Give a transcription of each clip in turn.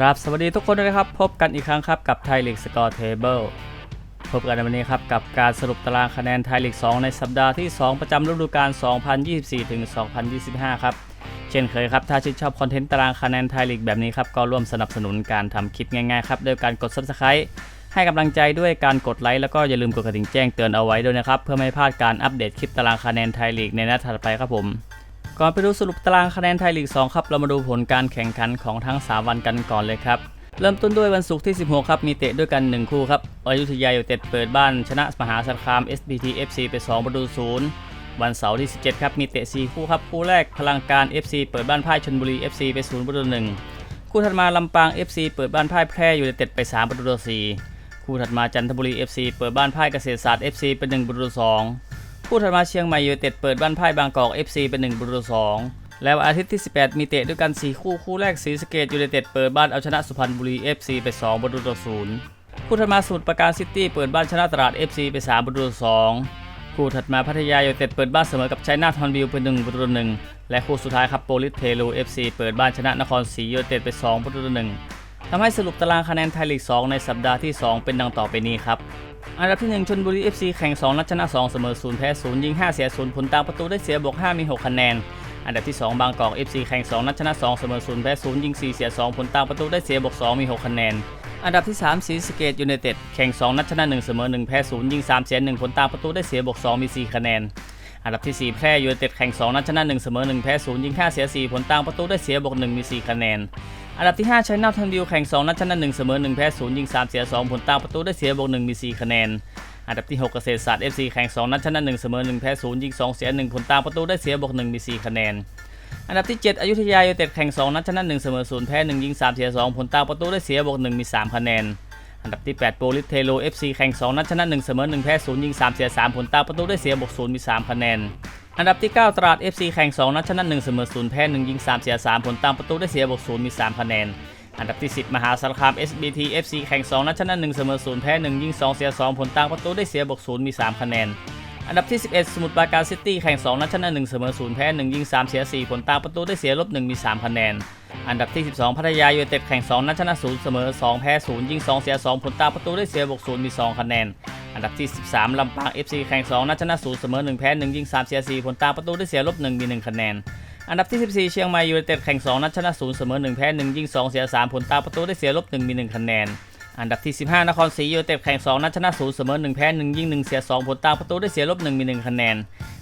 ครับสวัสดีทุกคนด้วยนะครับ พบกันอีกครั้งครับกับไทยลีกสกอร์เทเบิลพบกันในวันนี้ครับกับการสรุปตารางคะแนนไทยลีก 2 ในสัปดาห์ที่ 2 ประจำฤดูกาล 2024-2025 ครับ เช่นเคยครับ ถ้าชื่นชอบคอนเทนต์ตารางคะแนนไทยลีกแบบนี้ครับ ก็ร่วมสนับสนุนการทำคลิปง่ายๆครับด้วยการกด subscribe ให้กำลังใจด้วยการกดไลค์แล้วก็อย่าลืมกดกระดิ่งแจ้งเตือนเอาไว้ด้วยนะครับเพื่อไม่ให้พลาดการอัปเดตคลิปตารางคะแนนไทยลีกในนัดถัดไปครับผม ก่อนไปดูสรุปตารางคะแนนไทยลีก 2 ครับ เรามาดูผลการแข่งขันของทั้ง 3 วันกันก่อนเลยครับ เริ่มต้นด้วยวันศุกร์ที่ 16 ครับ มีเตะด้วยกัน 1 คู่ครับอยุธยาอยูไนเต็ดเปิดบ้าน ชนะมหาสารคาม SBT FC ไป 2 ประตูศูนย์วันเสาร์ที่ 17 ครับ มีเตะ 4 คู่ครับ คู่แรกพลังการ FC เปิดบ้านพ่ายชนบุรี FC ไป 0 ประตูหนึ่งคู่ถัดมาลำปาง FC เปิดบ้านพ่ายแพร่อยูไนเต็ดไป 3 ประตูต่อ4คู่ถัดมาจันทบุรี FC เปิดบ้านพ่ายเกษตรศาสตร์ FC เป็น1ประตูต่อ2 คู่ถัดมาเชียงใหม่ยูเต็ดเปิดบ้านพ่ายบางกอก FC เป็น1ประตูต่อ2แล้วอาทิตย์ที่ 18 มีเตะด้วยกัน 4 คู่คู่แรกศรีสะเกดยูไนเต็ดเปิดบ้านเอาชนะสุพรรณบุรี FC ไป 2 ประตูต่อ0คู่ถัดมาสมุทรปราการซิตี้เปิดบ้านชนะตราด FC ไป 3 ประตูต่อ2คู่ถัดมาพัทยายูไนเต็ดเปิดบ้านเสมอกับชัยนาทฮอนบิลเป็น1ประตูต่อ1และคู่สุดท้ายครับโปลิสเทโล FC เปิดบ้านชนะนครศรียูไนเต็ดไป 2 ประตูต่อ1 ทำให้สรุปตารางคะแนนไทยลีก 2 ในสัปดาห์ที่ 2 เป็นดังต่อไปนี้ครับ อันดับที่ 1ชนบุรี FC แข่ง 2 นัดชนะ 2 เสมอ 0 แพ้ 0 ยิง 5 เสีย 0 ผลตามประตูได้เสียบวก 5 มี 6 คะแนน อันดับที่ 2 บางกอก FC แข่ง 2 นัดชนะ 2 เสมอ 0 แพ้ 0 ยิง 4 เสีย 2 ผลตามประตูได้เสียบวก 2 มี 6 คะแนน อันดับที่3ศรีสเกดยูไนเต็ดแข่ง 2 นัดชนะ 1 เสมอ 1 แพ้ 0 ยิง 3 เสีย 1 ผลตามประตูได้เสียบวก 2 มี 4 คะแนน อันดับที่ 4 แพร่ยูไนเต็ดแข่ง 2 นัดชนะ 1 เสมอ 1 แพ้ 0 ยิง 5 เสีย 4 ผลตามประตูได้เสียบวก 1 มี 4 คะแนน อันดับที่ 5ชัยนาททันวิวแข่ง 2 นัดชนะ1เสมอ1แพ้0ยิง 3 เสีย 2 ผลตามประตูได้เสียบวก1มี 4 คะแนน อันดับที่ 6 เกษตรศาสตร์ FC แข่ง 2 นัดชนะ1เสมอ1แพ้0ยิง 2 เสีย 1 ผลตามประตูได้เสียบวก1มี 4 คะแนน อันดับที่ 7 อยุธยายูเต็ดแข่ง 2 นัดชนะ1เสมอ0แพ้1ยิง 3 เสีย 2 ผลตามประตูได้เสียบวก1มี 3 คะแนน อันดับที่ 8 โปลิสเทโล FC แข่ง 2 นัดชนะ1เสมอ1แพ้0ยิง 3 เสีย 3 ผลตามประตูได้เสียบวก0มี 3 คะแนน อันดับที่ 9 ตราด FC แข่ง 2 นัดชนะ1เสมอ0แพ้ 1 ยิง 3 เสีย 3 ผลตามประตูได้เสียบวก0มี 3 คะแนน อันดับที่ 10 มหาสารคาม SBT FC แข่ง 2 นัดชนะ1เสมอ0แพ้ 1 ยิง 2 เสีย 2 ผลตามประตูได้เสียบวก0มี 3 คะแนน อันดับที่ 11 สมุทรปราการซิตี้แข่ง 2 นัดชนะ1เสมอ0แพ้ 1 ยิง 3 เสีย 4 ผลตามประตูได้เสียลบ1มี 3 คะแนน อันดับที่ 12 พัทยายูไนเต็ดแข่ง 2 นัดชนะ0เสมอ2แพ้ 0 ยิง 2 เสีย 2 ผลตามประตูได้เสียบวก0มี 2 คะแนน อันดับที่ 13 ลำปาง FC แข่ง2นัดชนะ0เสมอ 1 แพ้ 1 ยิง 3 เสีย 4 ผลตามประตูได้เสียลบ 1 มี 1 คะแนน อันดับที่ 14 เชียงใหม่ยูไนเต็ดแข่ง2นัดชนะ0เสมอ 1 แพ้ 1 ยิง 2 เสีย 3 ผลตามประตูได้เสียลบ 1 มี 1 คะแนน อันดับที่ 15 นครศรียูไนเต็ดแข่ง2นัดชนะ0เสมอ 1 แพ้ 1 ยิง 1 เสีย 2 ผลตามประตูได้เสียลบ 1 มี 1 คะแนน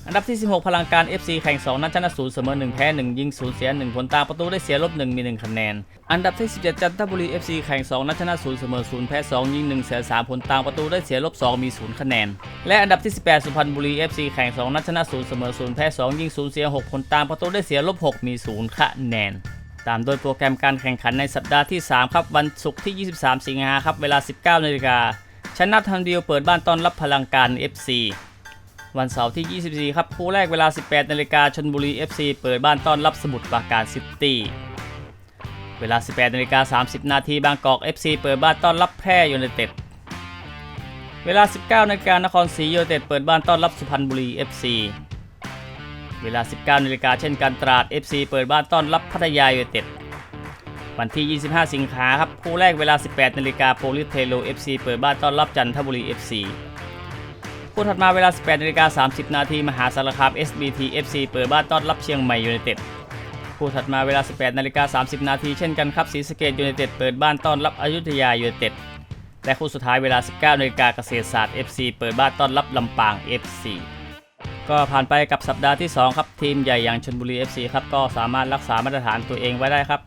อันดับที่ 16 พลังการ FC แข่ง 2 นัดชนะ0เสมอ 1 แพ้ 1 ยิง0เสีย 1 ผลตาประตูได้เสียลบ 1 มี 1 คะแนน อันดับที่ 17 จันทบุรี FC แข่ง 2 นัดชนะ0เสมอ 0 แพ้ 2 ยิง 1 เสีย 3 ผลตาประตูได้เสียลบ 2 มี 0 คะแนน และอันดับที่ 18 สุพรรณบุรี FC แข่ง 2 นัดชนะ0เสมอ 0 แพ้ 2 ยิง 0 เสีย 6 ผลตาประตูได้เสียลบ 6 มี 0 คะแนนตามโดยโปรแกรมการแข่งขันในสัปดาห์ที่ 3 ครับ วันศุกร์ที่ 23 สิงหาครับ เวลา 19นาฬิกาชนะทันวิวเปิดบ้านต้อนรับพลังการ FC วันเสาร์ที่ 24 ครับ คู่แรกเวลา 18นาฬิกาชนบุรี FC เปิดบ้านต้อนรับสมุทรปราการซิตี้ เวลา 18นาฬิกา30 นาทีบางกอก FC เปิดบ้านต้อนรับแพร่ยูไนเต็ด เวลา 19นาฬิกานครศรียูไนเต็ดเปิดบ้านต้อนรับสุพรรณบุรี FC เวลา 19นาฬิกาเช่นกันตราด FC เปิดบ้านต้อนรับพัทยายูไนเต็ด วันที่ 25 สิงหาครับ คู่แรกเวลา 18นาฬิกาโปลิสเทโล FC เปิดบ้านต้อนรับจันทบุรี FC คู่ถัดมาเวลา 18นาฬิกา30 นาทีมหาสารคาม SBT FC เปิดบ้านต้อนรับเชียงใหม่ยูไนเต็ดคู่ถัดมาเวลา 18นาฬิกา30 นาทีเช่นกันครับศรีสะเกดยูไนเต็ดเปิดบ้านต้อนรับอยุธยายูไนเต็ดและคู่สุดท้ายเวลา 19นาฬิกาเกษตรศาสตร์ FC เปิดบ้านต้อนรับลำปาง FC ก็ผ่านไปกับสัปดาห์ที่ 2 ครับ ทีมใหญ่อย่างชนบุรี FC ครับก็สามารถรักษามาตรฐานตัวเองไว้ได้ครับ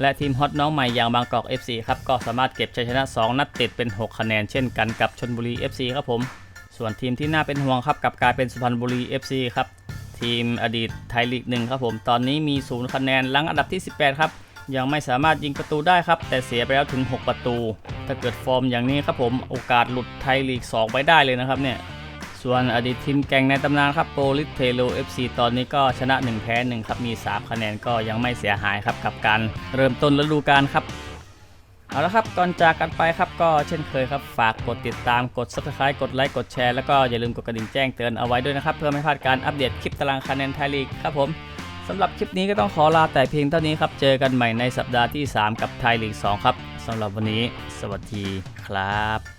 และทีมฮอตน้องใหม่อย่างบางกอก FC ครับก็สามารถเก็บชัยชนะ 2 นัดติดเป็น 6 คะแนนเช่นกันกับชนบุรี FC ครับผม ส่วนทีมที่น่าเป็นห่วงครับกับกลายเป็นสุพรรณบุรี FC ครับทีมอดีตไทยลีกหนึ่งครับผมตอนนี้มีศูนย์คะแนนหลังอันดับที่ 18 ครับ ยังไม่สามารถยิงประตูได้ครับ แต่เสียไปแล้วถึง 6 ประตู ถ้าเกิดฟอร์มอย่างนี้ครับผมโอกาสหลุดไทยลีก 2 ไปได้เลยนะครับเนี่ยส่วนอดีตทีมแก่งในตำนานครับโปลิสเทโล FC ตอนนี้ก็ชนะ 1 แพ้1ครับมี 3 คะแนนก็ยังไม่เสียหายครับกับการเริ่มต้นฤดูกาลครับ เอาละครับก่อนจากกันไปครับก็เช่นเคยครับฝากกดติดตามกด subscribe กดไลค์กดแชร์แล้วก็อย่าลืมกดกระดิ่งแจ้งเตือนเอาไว้ด้วยนะครับ เพื่อไม่พลาดการอัปเดตคลิปตารางคะแนนไทยลีกครับผมสำหรับคลิปนี้ก็ต้องขอลาแต่เพียงเท่านี้ครับ เจอกันใหม่ในสัปดาห์ที่ 3 กับไทยลีก 2 ครับสำหรับวันนี้ สวัสดีครับ